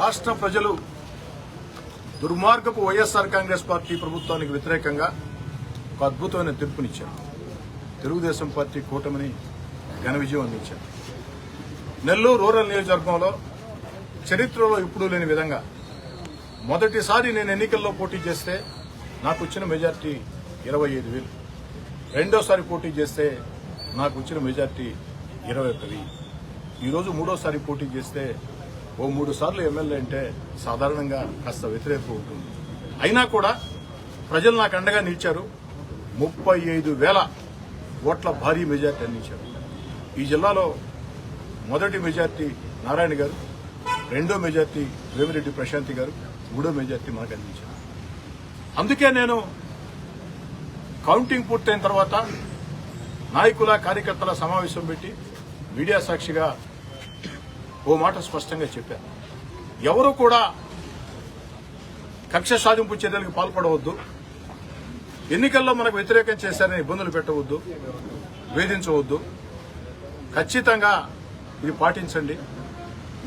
రాష్ట్ర ప్రజలు దుర్మార్గపు వైఎస్ఆర్ కాంగ్రెస్ పార్టీ ప్రభుత్వానికి వ్యతిరేకంగా ఒక అద్భుతమైన తీర్పునిచ్చారు. తెలుగుదేశం పార్టీ కూటమిని ఘన విజయం అందించారు. నెల్లూరు రూరల్ నియోజకవర్గంలో చరిత్రలో ఇప్పుడు లేని విధంగా మొదటిసారి నేను ఎన్నికల్లో పోటీ చేస్తే నాకు వచ్చిన మెజార్టీ ఇరవై ఐదు వేలు. రెండోసారి పోటీ చేస్తే నాకు వచ్చిన మెజార్టీ ఇరవై ఒకటి ఈరోజు మూడోసారి పోటీ చేస్తే ఓ మూడు సార్లు ఎమ్మెల్యే అంటే సాధారణంగా కాస్త వ్యతిరేకత ఉంటుంది. అయినా కూడా ప్రజలు నాకు అండగా నిలిచారు. ముప్పై ఐదు వేల ఓట్ల భారీ మెజార్టీ అందించారు. ఈ జిల్లాలో మొదటి మెజార్టీ నారాయణ గారు రెండో మెజార్టీ రేవిరెడ్డి ప్రశాంతి గారు మూడో మెజార్టీ మనకు అందించారు. అందుకే నేను కౌంటింగ్ పూర్తయిన తర్వాత నాయకుల కార్యకర్తల సమావేశం పెట్టి మీడియా సాక్షిగా ఓ మాట స్పష్టంగా చెప్పారు ఎవరు కూడా కక్ష సాధింపు చర్యలకు పాల్పడవద్దు. ఎన్నికల్లో మనకు వ్యతిరేకం చేశారని ఇబ్బందులు పెట్టవద్దు. వేధించవద్దు. ఖచ్చితంగా ఇది పాటించండి.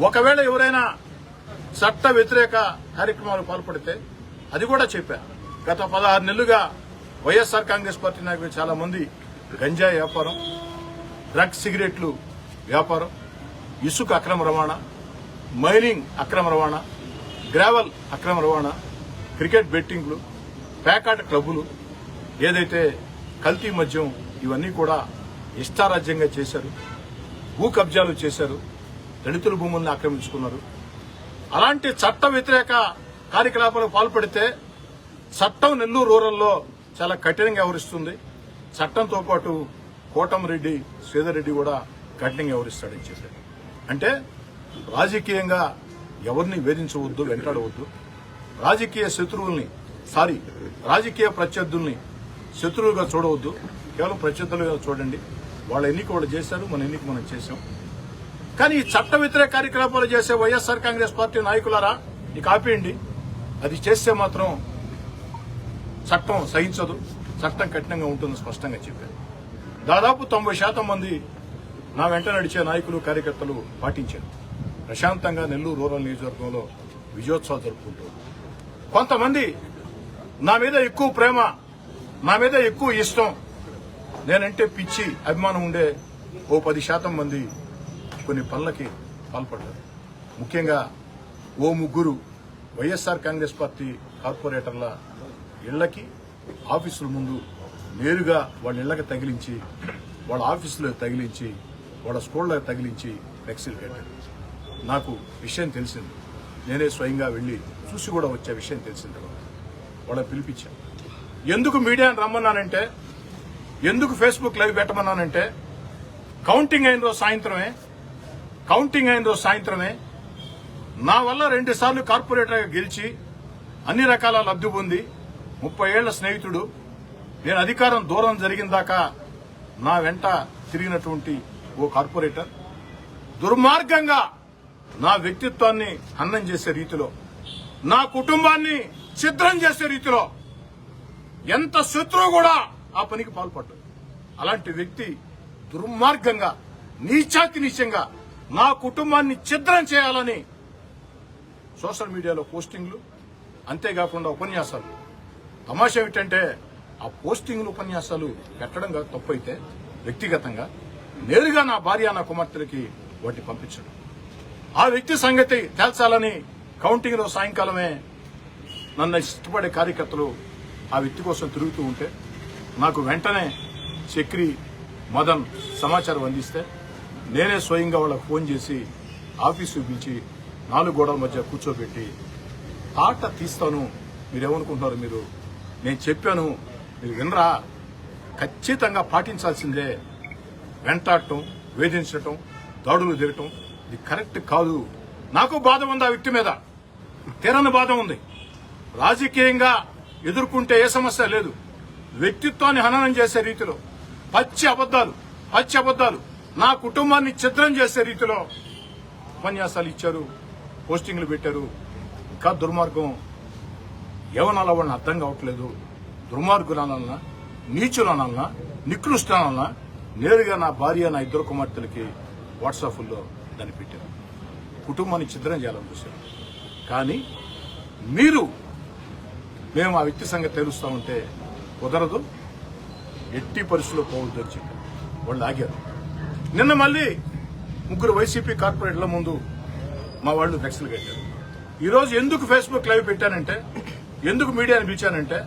ఒకవేళ ఎవరైనా చట్ట వ్యతిరేక కార్యక్రమాలు పాల్పడితే అది కూడా చెప్పా. గత పదహారు నెలలుగా వైఎస్ఆర్ కాంగ్రెస్ పార్టీ నాయకులు చాలా మంది గంజాయి వ్యాపారం డ్రగ్స్ సిగరెట్లు వ్యాపారం ఇసుక అక్రమ రవాణా మైనింగ్ అక్రమ రవాణా గ్రావెల్ అక్రమ రవాణా క్రికెట్ బెట్టింగ్లు పేకాట క్లబ్బులు ఏదైతే కల్తీ మద్యం ఇవన్నీ కూడా ఇష్టారాజ్యంగా చేశారు భూ కబ్జాలు చేశారు దళితుల భూముల్ని ఆక్రమించుకున్నారు. అలాంటి చట్ట వ్యతిరేక కార్యకలాపాలకు పాల్పడితే చట్టం నెల్లూరు రూరల్లో చాలా కఠినంగా వ్యవహరిస్తుంది. చట్టంతో పాటు కోటమిరెడ్డి శ్రీధర్ కూడా కఠినంగా వ్యవహరిస్తాడని చెప్పారు. అంటే రాజకీయంగా ఎవరిని వేధించవద్దు వెంటాడవద్దు. రాజకీయ శత్రువుల్ని సారీ రాజకీయ ప్రత్యర్థుల్ని శత్రువులుగా చూడవద్దు. కేవలం ప్రత్యర్థులుగా చూడండి. వాళ్ళ ఎన్నిక వాళ్ళు చేశారు మన ఎన్నిక మనం చేశాం. కానీ ఈ చట్ట వ్యతిరేక కార్యకలాపాలు చేసే వైఎస్ఆర్ కాంగ్రెస్ పార్టీ నాయకులారా ఇక ఆపేయండి అది చేస్తే మాత్రం చట్టం సహించదు. చట్టం కఠినంగా ఉంటుంది స్పష్టంగా చెప్పారు. దాదాపు తొంభై శాతం మంది నా వెంట నడిచే నాయకులు కార్యకర్తలు పాటించారు. ప్రశాంతంగా నెల్లూరు రూరల్ నియోజకవర్గంలో విజయోత్సవాలు జరుపుకుంటూ కొంతమంది నా మీద ఎక్కువ ప్రేమ నా మీద ఎక్కువ ఇష్టం. నేనంటే పిచ్చి అభిమానం ఉండే ఓ పది శాతం మంది కొన్ని పనులకి పాల్పడ్డారు. ముఖ్యంగా ఓ ముగ్గురు వైఎస్ఆర్ కాంగ్రెస్ పార్టీ కార్పొరేటర్ల ఇళ్ళకి ఆఫీసుల ముందు నేరుగా వాళ్ళ ఇళ్ళకి తగిలించి వాళ్ళ ఆఫీసులో తగిలించి వాళ్ళ స్కూళ్ళకి తగిలించి ఫ్లెక్సీలు కట్టారు నాకు విషయం తెలిసింది. నేనే స్వయంగా వెళ్ళి చూసి కూడా వచ్చే విషయం తెలిసిన తర్వాత వాళ్ళని పిలిపించాను ఎందుకు మీడియాని రమ్మన్నానంటే ఎందుకు ఫేస్బుక్ లైవ్ పెట్టమన్నానంటే కౌంటింగ్ అయిన రోజు సాయంత్రమే కౌంటింగ్ అయిన రోజు సాయంత్రమే నా వల్ల రెండు సార్లు కార్పొరేటర్గా గెలిచి అన్ని రకాల లబ్ధి పొంది ముప్పై ఏళ్ళ స్నేహితుడు. నేను అధికారం దూరం జరిగిన దాకా నా వెంట తిరిగినటువంటి ఓ కార్పొరేటర్ దుర్మార్గంగా నా వ్యక్తిత్వాన్ని హన్నం చేసే రీతిలో నా కుటుంబాన్ని ఛిద్రం చేసే రీతిలో ఎంత శత్రువు కూడా ఆ పనికి పాల్పడ్డు. అలాంటి వ్యక్తి దుర్మార్గంగా నీచాతి నీచంగా నా కుటుంబాన్ని ఛిద్రం చేయాలని సోషల్ మీడియాలో పోస్టింగ్లు అంతేకాకుండా ఉపన్యాసాలు. తమాషా ఏమిటంటే ఆ పోస్టింగ్లు ఉపన్యాసాలు పెట్టడం కాదు తప్పు అయితే వ్యక్తిగతంగా నేరుగా నా భార్య నా కుమార్తెలకి వాటిని పంపించడం. ఆ వ్యక్తి సంగతి తేల్చాలని కౌంటింగ్లో సాయంకాలమే నన్ను ఇష్టపడే కార్యకర్తలు ఆ వ్యక్తి కోసం తిరుగుతూ ఉంటే నాకు వెంటనే చక్రి మదన్ సమాచారం అందిస్తే నేనే స్వయంగా వాళ్ళకు ఫోన్ చేసి ఆఫీసు పిలిచి నాలుగు గోడల మధ్య కూర్చోబెట్టి తాట తీస్తాను మీరేమనుకుంటున్నారు మీరు? నేను చెప్పాను మీరు వినరా? ఖచ్చితంగా పాటించాల్సిందే వెంటాడటం వేధించటం దాడులు దిగటం ఇది కరెక్ట్ కాదు. నాకు బాధ ఉంది ఆ వ్యక్తి మీద. తీరని బాధ ఉంది. రాజకీయంగా ఎదుర్కొంటే ఏ సమస్య లేదు. వ్యక్తిత్వాన్ని హననం చేసే రీతిలో పచ్చి అబద్దాలు పచ్చి అబద్దాలు నా కుటుంబాన్ని ఛిద్రం చేసే రీతిలో ఉపన్యాసాలు ఇచ్చారు పోస్టింగ్లు పెట్టారు. ఇంకా దుర్మార్గం ఏమనాలా వాళ్ళని అర్థం కావట్లేదు. దుర్మార్గులు నీచులనల్నా నికృష్టనల్నా నేరుగా నా భార్య నా ఇద్దరు కుమార్తెలకి వాట్సాప్లో దాన్ని పెట్టారు కుటుంబాన్ని చిత్రం చేయాలని చూశారు కానీ మీరు మేము ఆ వ్యక్తి సంగతి తెలుస్తూ ఉంటే కుదరదు. ఎట్టి పరిస్థితుల్లో పోవద్దు అని చెప్పి వాళ్ళు ఆగారు. నిన్న మళ్ళీ ముగ్గురు వైసీపీ కార్పొరేట్ల ముందు మా వాళ్ళు ఫ్లెక్స్లు కట్టారు. ఈరోజు ఎందుకు ఫేస్బుక్ లైవ్ పెట్టానంటే ఎందుకు మీడియాని పిలిచానంటే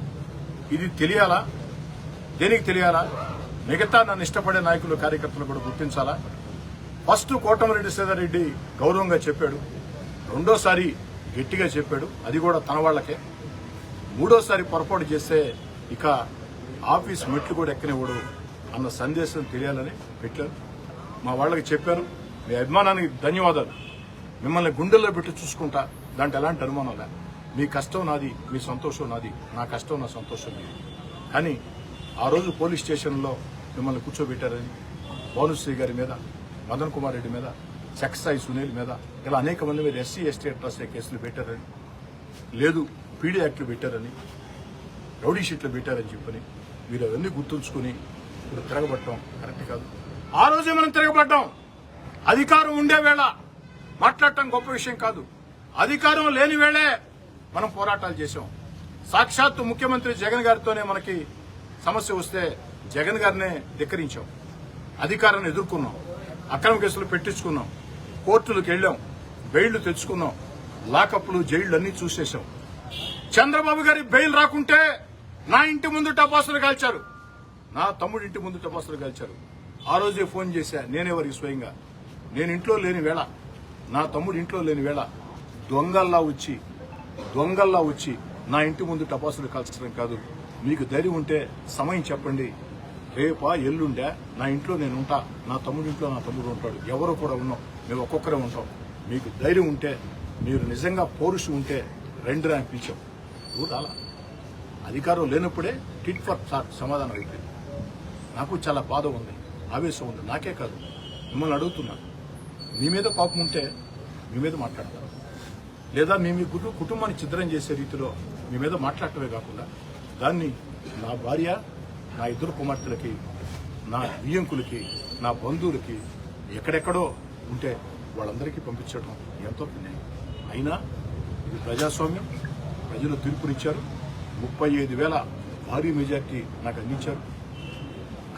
ఇది తెలియాలా? దేనికి తెలియాలా? మిగతా నన్ను ఇష్టపడే నాయకులు కార్యకర్తలు కూడా గుర్తించాలా? ఫస్ట్ కోటమిరెడ్డి సీతారెడ్డి గౌరవంగా చెప్పాడు. రెండోసారి గట్టిగా చెప్పాడు. అది కూడా తన వాళ్ళకే. మూడోసారి పొరపాటు చేస్తే ఇక ఆఫీస్ మెట్లు కూడా ఎక్కనివ్వడు అన్న సందేశం తెలియాలని పెట్టారు మా వాళ్ళకి చెప్పాను. మీ అభిమానానికి ధన్యవాదాలు. మిమ్మల్ని గుండెల్లో పెట్టి చూసుకుంటా. దాంట్లో ఎలాంటి అనుమానం లే మీ కష్టం నాది మీ సంతోషం నాది. నా కష్టం నా సంతోషం మీది. కానీ ఆ రోజు పోలీస్ స్టేషన్లో మిమ్మల్ని కూర్చోబెట్టారని భానుశ్రీ గారి మీద మదన్ కుమార్ రెడ్డి మీద చక్సాయి సునీల్ మీద ఇలా అనేక మంది మీద ఎస్సీ ఎస్టీ అట్రాసిటీ కేసులు పెట్టారని లేదు పీడీ యాక్ట్లు పెట్టారని రౌడీ షీట్లు పెట్టారని చెప్పని మీరు అవన్నీ గుర్తుంచుకుని ఇప్పుడు తిరగబట్టడం కరెక్ట్ కాదు. ఆ రోజే మనం తిరగబడ్డాం. అధికారం ఉండే వేళ మాట్లాడటం గొప్ప విషయం కాదు. అధికారం లేని వేళే మనం పోరాటాలు చేశాం. సాక్షాత్తు ముఖ్యమంత్రి జగన్ గారితోనే మనకి సమస్య వస్తే జగన్ గారినే ధిక్కరించాం. అధికారాన్ని ఎదుర్కొన్నాం. అక్రమ కేసులు పెట్టించుకున్నాం. కోర్టులకు వెళ్ళాం. బెయిళ్ళు తెచ్చుకున్నాం. లాకప్లు జైళ్ళు అన్ని చూసేశాం. చంద్రబాబు గారి బెయిల్ రాకుంటే నా ఇంటి ముందు టపాసులు కాల్చారు. నా తమ్ముడి ఇంటి ముందు టపాసులు కాల్చారు. ఆ రోజే ఫోన్ చేశా. నేనేవారికి స్వయంగా? నేను ఇంట్లో లేని వేళ. నా తమ్ముడు ఇంట్లో లేని వేళ. దొంగల్లా వచ్చి దొంగల్లా వచ్చి నా ఇంటి ముందు టపాసులు కాల్చడం కాదు. మీకు ధైర్యం ఉంటే సమయం చెప్పండి. రేపా ఎల్లుండే నా ఇంట్లో నేను ఉంటా. నా తమ్ముడి ఇంట్లో నా తమ్ముడు ఉంటాడు. ఎవరు కూడా ఉన్నాం మేము ఒక్కొక్కరే ఉంటాం. మీకు ధైర్యం ఉంటే మీరు నిజంగా పౌరుషు ఉంటే రెండు ర్యాంక్ పిలిచాం. ఊరు రాలా? అధికారం లేనప్పుడే టిట్ ఫర్ టాట్ సమాధానం అయిపోయింది. నాకు చాలా బాధ ఉంది ఆవేశం ఉంది. నాకే కాదు. మిమ్మల్ని అడుగుతున్నాను మీ మీద కోపం ఉంటే మీ మీద మాట్లాడతారు లేదా మీ మీ కుటుంబాన్ని చిత్రం చేసే రీతిలో మీ మీద మాట్లాడటమే కాకుండా దాన్ని నా భార్య నా ఇద్దరు కుమార్తెలకి నా బియ్యంకులకి నా బంధువులకి ఎక్కడెక్కడో ఉంటే వాళ్ళందరికీ పంపించడం ఎంతో పుణ్యం అయినా ఇది ప్రజాస్వామ్యం. ప్రజలు తీర్పునిచ్చారు. ముప్పై ఐదు వేల భారీ మెజార్టీ నాకు అందించారు.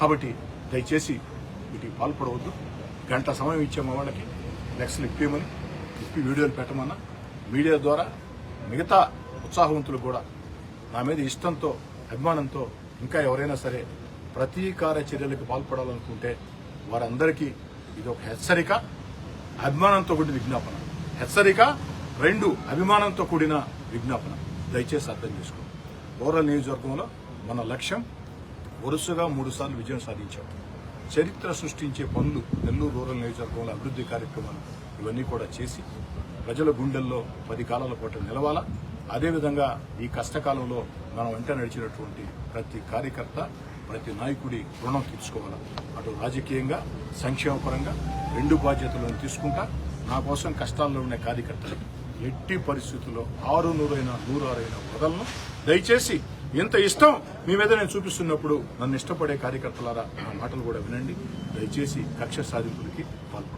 కాబట్టి దయచేసి వీటికి పాల్పడవద్దు. గంట సమయం ఇచ్చాము వాళ్ళకి నెక్స్ట్ ఇప్పేయమని ఇప్పి వీడియోలు పెట్టమన్నా మీడియా ద్వారా మిగతా ఉత్సాహవంతులు కూడా నా మీద ఇష్టంతో అభిమానంతో ఇంకా ఎవరైనా సరే ప్రతీకార చర్యలకు పాల్పడాలనుకుంటే వారందరికీ ఇది ఒక హెచ్చరిక అభిమానంతో కూడిన విజ్ఞాపన. హెచ్చరిక రెండు అభిమానంతో కూడిన విజ్ఞాపన. దయచేసి అర్థం చేసుకోండి ఓరల్ నియోజకవర్గంలో మన లక్ష్యం వరుసగా మూడు సార్లు విజయం సాధించాం. చరిత్ర సృష్టించే పనులు నెల్లూరు రూరల్ నియోజకవర్గంలో అభివృద్ధి కార్యక్రమాలు ఇవన్నీ కూడా చేసి ప్రజల గుండెల్లో పది కాలాల పాటు నిలవాలా? అదేవిధంగా ఈ కష్టకాలంలో మనం వెంట నడిచినటువంటి ప్రతి కార్యకర్త ప్రతి నాయకుడి రుణం తీర్చుకోవాలి? అటు రాజకీయంగా సంక్షేమపరంగా రెండు బాధ్యతలను తీసుకుంటా నా కోసం కష్టాల్లో ఉన్న కార్యకర్తలు ఎట్టి పరిస్థితుల్లో ఆరు నూరైనా నూరు ఆరైన వదలను. దయచేసి ఇంత ఇష్టం మీ మీద నేను చూపిస్తున్నప్పుడు నన్ను ఇష్టపడే కార్యకర్తలారా నా మాటలు కూడా వినండి. దయచేసి కక్ష సాధింపులకి పలు